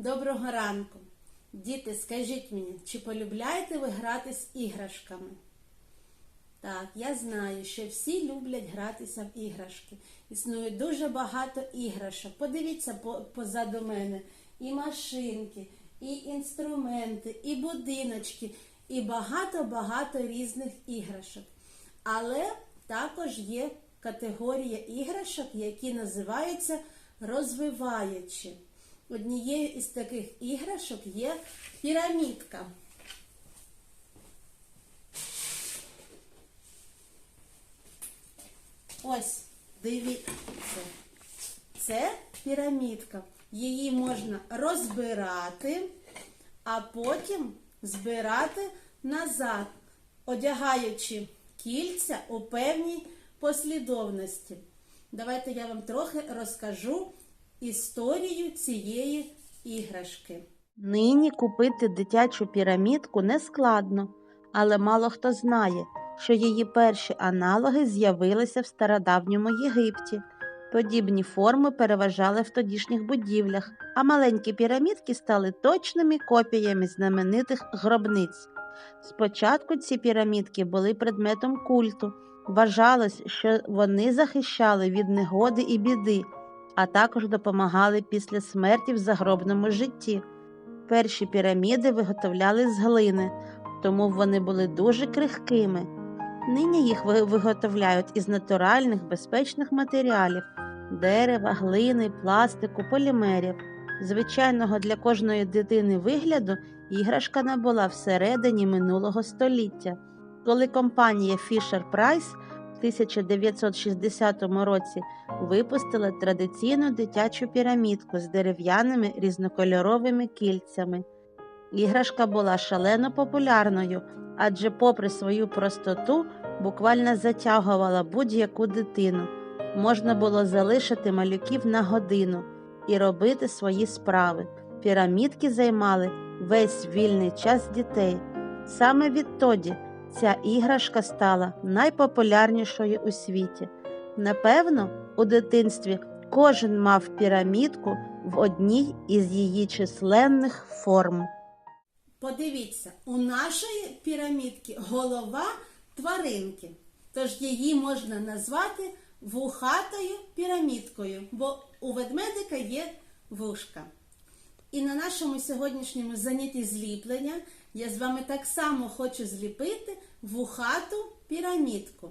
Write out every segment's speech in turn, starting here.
Доброго ранку. Діти, скажіть мені, чи полюбляєте ви грати з іграшками? Так, я знаю, що всі люблять гратися в іграшки. Існує дуже багато іграшок. Подивіться позаду мене. І машинки, і інструменти, і будиночки, і багато-багато різних іграшок. Але також є категорія іграшок, які називаються розвиваючі. Однією із таких іграшок є пірамідка. Ось, дивіться. Це пірамідка. Її можна розбирати, а потім збирати назад, одягаючи кільця у певній послідовності. Давайте я вам трохи розкажу історію цієї іграшки. Нині купити дитячу пірамідку не складно, але мало хто знає, що її перші аналоги з'явилися в стародавньому Єгипті. Подібні форми переважали в тодішніх будівлях, а маленькі пірамідки стали точними копіями знаменитих гробниць. Спочатку ці пірамідки були предметом культу. Вважалось, що вони захищали від негоди і біди, а також допомагали після смерті в загробному житті. Перші піраміди виготовляли з глини, тому вони були дуже крихкими. Нині їх виготовляють із натуральних безпечних матеріалів дерева, глини, пластику, полімерів. Звичайного для кожної дитини вигляду іграшка набула всередині минулого століття, коли компанія Fisher Price 1960 році випустила традиційну дитячу пірамідку з дерев'яними різнокольоровими кільцями. Іграшка була шалено популярною, адже, попри свою простоту, буквально затягувала будь-яку дитину. Можна було залишити малюків на годину і робити свої справи. Пірамідки займали весь вільний час дітей. Саме відтоді ця іграшка стала найпопулярнішою у світі. Напевно, у дитинстві кожен мав пірамідку в одній із її численних форм. Подивіться, у нашої пірамідки голова тваринки, тож її можна назвати вухатою пірамідкою, бо у ведмедика є вушка. І на нашому сьогоднішньому занятті зліплення я з вами так само хочу зліпити вухату пірамідку.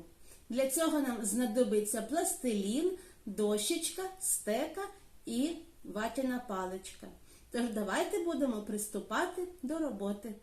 Для цього нам знадобиться пластилін, дощечка, стека і ватяна паличка. Тож давайте будемо приступати до роботи.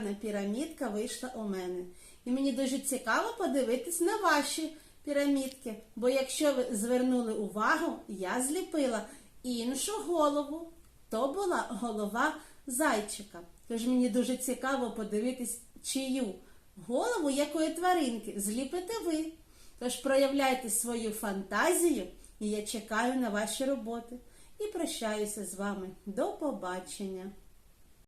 Пірамідка вийшла у мене. І мені дуже цікаво подивитись на ваші пірамідки. Бо якщо ви звернули увагу, я зліпила іншу голову. То була голова зайчика. Тож мені дуже цікаво подивитись, чию голову якої тваринки зліпите ви. Тож проявляйте свою фантазію, і я чекаю на ваші роботи. І прощаюся з вами. До побачення!